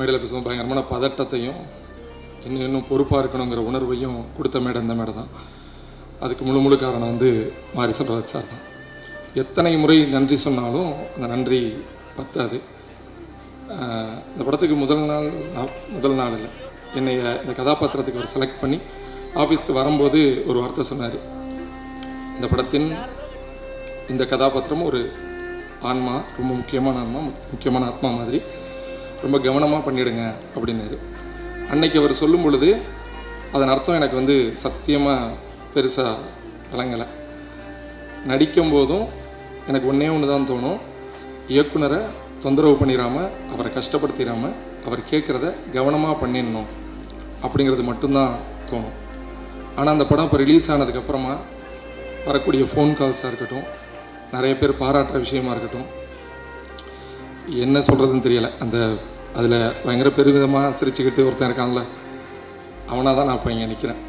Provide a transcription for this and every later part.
மேடையில் பேசும்போது பயங்கரமான பதட்டத்தையும் இன்னும் இன்னும் பொறுப்பாக இருக்கணுங்கிற உணர்வையும் கொடுத்த மேடை இந்த மேடை தான். அதுக்கு முழு முழு காரணம் வந்து மாரி செல்வராஜ் சார் தான். எத்தனை முறை நன்றி சொன்னாலும் அந்த நன்றி பத்தாது. இந்த படத்துக்கு முதல் நாள் நான் முதல் நாள் இல்லை. என்னை இந்த கதாபாத்திரத்துக்கு அவர் செலக்ட் பண்ணி ஆஃபீஸ்க்கு வரும்போது ஒரு வார்த்தை சொன்னார். இந்த படத்தின் இந்த கதாபாத்திரம் ஒரு ஆன்மா ரொம்ப முக்கியமான ஆன்மா முக்கியமான ஆத்மா மாதிரி. ரொம்ப கவனமாக பண்ணிடுங்க அப்படின்னாரு. அன்னைக்கு அவர் சொல்லும் பொழுது அதன் அர்த்தம் எனக்கு வந்து சத்தியமாக பெருசாக விளங்கலை. நடிக்கும் போதும் எனக்கு ஒன்றே ஒன்று தான் தோணும். இயக்குனரை தொந்தரவு பண்ணிடாமல் அவரை கஷ்டப்படுத்திடாமல் அவர் கேட்குறத கவனமாக பண்ணிடணும் அப்படிங்கிறது மட்டும்தான் தோணும். ஆனால் அந்த படம் இப்போ ரிலீஸ் ஆனதுக்கப்புறமா வரக்கூடிய ஃபோன் கால்ஸாக இருக்கட்டும் நிறைய பேர் பாராட்டுற விஷயமா இருக்கட்டும் என்ன சொல்கிறதுன்னு தெரியலை. அந்த அதில் பயங்கர பெருமிதமாக சிரிச்சுக்கிட்டு ஒருத்தன் இருக்கான்ல அவனாக தான் நான் இப்போ இங்கே நிற்கிறேன்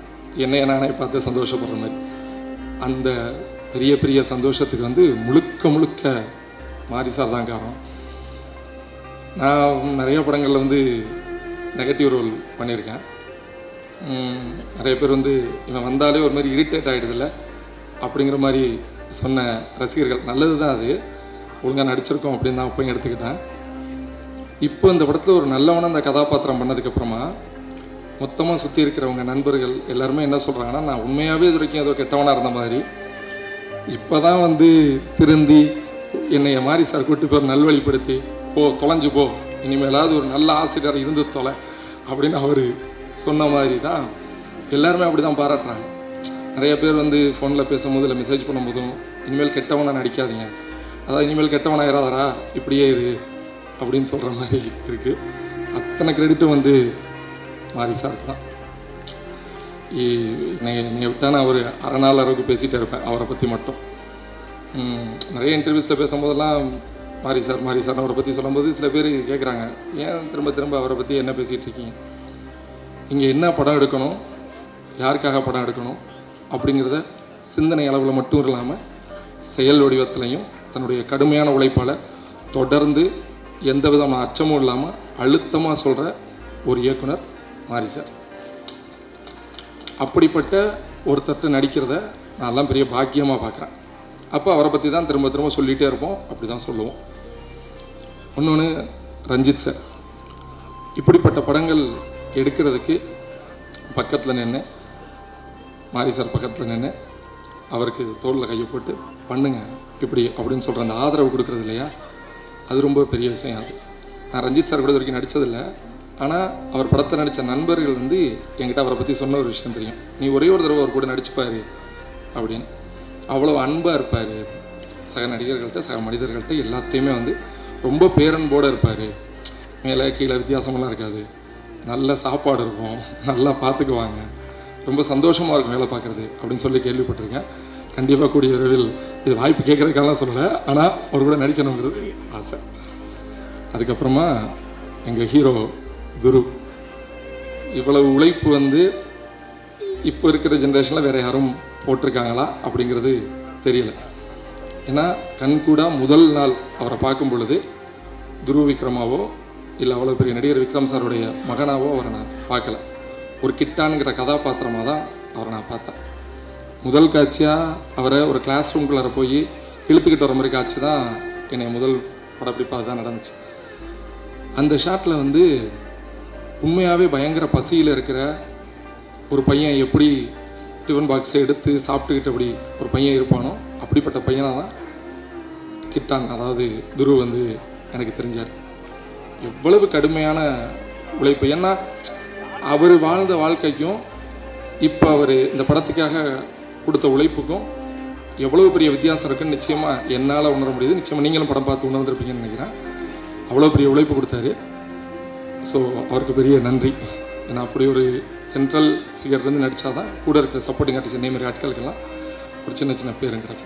என்னைய நானே பார்த்து சந்தோஷப்படுற மாதிரி. அந்த பெரிய பெரிய சந்தோஷத்துக்கு வந்து முழுக்க முழுக்க மாரிசார் தான் காரணம். நான் நிறைய படங்களில் வந்து நெகட்டிவ் ரோல் பண்ணியிருக்கேன். நிறைய பேர் வந்து இவன் வந்தாலே ஒரு மாதிரி இரிட்டேட் ஆகிடுதில்ல அப்படிங்கிற மாதிரி சொன்ன ரசிகர்கள். நல்லது தான் அது. ஒழுங்காக நடிச்சிருக்கோம் அப்படின்னு தான் அப்பயும் எடுத்துக்கிட்டேன். இப்போ இந்த படத்தில் ஒரு நல்லவன அந்த கதாபாத்திரம் பண்ணதுக்கப்புறமா மொத்தமாக சுற்றி இருக்கிறவங்க நண்பர்கள் எல்லாருமே என்ன சொல்கிறாங்கன்னா நான் உண்மையாகவே இது வரைக்கும் ஏதோ கெட்டவனாக இருந்த மாதிரி. இப்போ தான் வந்து திருந்தி என்னைய மாதிரி சார் கூட்டி போய் நல்வழிப்படுத்தி போ தொலைஞ்சு போ. இனிமேலாவது ஒரு நல்ல ஆசிரியர் இருந்து தொலை அப்படின்னு அவர் சொன்ன மாதிரி தான் எல்லாருமே அப்படி தான் பாராட்டுறாங்க. நிறைய பேர் வந்து ஃபோனில் பேசும்போது இல்லை மெசேஜ் பண்ணும்போதும் இனிமேல் கெட்டவனாக நடிக்காதீங்க. அதாவது இனிமேல் கெட்டவனா இராதரா? இப்படியே இரு. அப்படின்னு சொல்கிற மாதிரி இருக்குது அத்தனை கிரெடிட்டும் வந்து மாரி சார் தான். என்னை விட்டால் நான் ஒரு அரை நாள் அளவுக்கு பேசிகிட்டே இருப்பேன் அவரை பற்றி மட்டும். நிறைய இன்டர்வியூஸில் பேசும்போதெல்லாம் மாரி சார் மாரி சார் அவரை பற்றி சொல்லும்போது சில பேர் கேட்குறாங்க ஏன் திரும்ப திரும்ப அவரை பற்றி என்ன பேசிகிட்டு இருக்கீங்க? இங்கே என்ன படம் எடுக்கணும்? யாருக்காக படம் எடுக்கணும்? அப்படிங்கிறத சிந்தனை அளவில் மட்டும் இல்லாமல் செயல் வடிவத்துலையும் தன்னுடைய கடுமையான உழைப்பால் தொடர்ந்து எந்த விதமான அச்சமும் இல்லாமல் அழுத்தமாக சொல்கிற ஒரு இயக்குனர் மாரி சார். அப்படிப்பட்ட ஒருத்தர்கிட்ட நடிக்கிறத நான்லாம் பெரிய பாக்கியமாக பார்க்குறேன் அப்போ அவரை பற்றி தான் திரும்ப திரும்ப சொல்லிகிட்டே இருப்போம். அப்படி தான் சொல்லுவோம். இன்னொன்று ரஞ்சித் சார். இப்படிப்பட்ட படங்கள் எடுக்கிறதுக்கு பக்கத்தில் நின்று மாரி சார் பக்கத்தில் நின்று அவருக்கு தோளில் கையை போட்டு பண்ணுங்க. இப்படி அப்படின்னு சொல்கிற அந்த ஆதரவு கொடுக்குறது இல்லையா? அது ரொம்ப பெரிய விஷயம் அது. நான் ரஞ்சித் சார் கூட இது வரைக்கும் நடித்ததில்லை ஆனால் அவர் படத்தை நடித்த நண்பர்கள் வந்து என்கிட்ட அவரை பற்றி சொன்ன ஒரு விஷயம் தெரியும். நீ ஒரே ஒரு தடவை அவர் கூட நடிச்சுப்பார் அப்படின்னு. அவ்வளோ அன்பாக இருப்பார். சக நடிகர்கள்ட்ட சக மனிதர்கள்ட்ட எல்லாத்துலேயுமே வந்து ரொம்ப பேரன்போடு இருப்பார். மேலே கீழே வித்தியாசமெல்லாம் இருக்காது. நல்ல சாப்பாடு இருக்கும். நல்லா பார்த்துக்குவாங்க ரொம்ப சந்தோஷமாக இருக்கும் வேலை பார்க்குறது அப்படின்னு சொல்லி கேள்விப்பட்டிருக்கேன். கண்டிப்பாக கூடிய விரைவில் இது வாய்ப்பு கேட்குறதுக்கெல்லாம் சொல்லலை. ஆனால் அவர் கூட நடிக்கணுங்கிறது ஆசை. அதுக்கப்புறமா எங்கள் ஹீரோ குரு இவ்வளவு உழைப்பு வந்து இப்போ இருக்கிற ஜென்ரேஷனில் வேறு யாரும் போட்டிருக்காங்களா அப்படிங்கிறது தெரியல. ஏன்னா கண்கூடா முதல் நாள் அவரை பார்க்கும் பொழுது துருவ விக்ரமாவோ இல்லை அவ்வளோ பெரிய நடிகர் விக்ரம் சாருடைய மகனாவோ அவரை நான் பார்க்கல. ஒரு கிட்டானுங்கிற கதாபாத்திரமாக தான் அவரை நான் பார்த்தேன். முதல் காட்சியாக அவரை ஒரு கிளாஸ் ரூம்குள்ளார போய் இழுத்துக்கிட்டு வர மாதிரி காட்சி தான் என்னை முதல் படப்பிடிப்பாக தான் நடந்துச்சு. அந்த ஷாட்டில் வந்து உண்மையாகவே பயங்கர பசியில் இருக்கிற ஒரு பையன் எப்படி டிஃபன் பாக்ஸை எடுத்து சாப்பிட்டுக்கிட்டு அப்படி ஒரு பையன் இருப்பானோ அப்படிப்பட்ட பையனாக தான் கிட்டான் அதாவது துரு வந்து எனக்கு தெரிஞ்சார். எவ்வளவு கடுமையான உழைப்பு. ஏன்னா அவர் வாழ்ந்த வாழ்க்கைக்கும் இப்போ அவர் இந்த படத்துக்காக கொடுத்த உழைப்புக்கும் எவ்வளோ பெரிய வித்தியாசம் இருக்குன்னு நிச்சயமாக என்னால் உணர முடியுது. நிச்சயமாக நீங்களும் படம் பார்த்து உணர்ந்துருப்பீங்கன்னு நினைக்கிறேன். அவ்வளோ பெரிய உழைப்பு கொடுத்தாரு. ஸோ அவருக்கு பெரிய நன்றி. ஏன்னா அப்படி ஒரு சென்ட்ரல் ஃபிகர்லேருந்து நடித்தா தான் கூட இருக்கிற சப்போர்ட்டிங் ஆர்டிஸ்ட் இதே ஆட்களுக்கெல்லாம் ஒரு சின்ன சின்ன பேருங்கிறாங்க.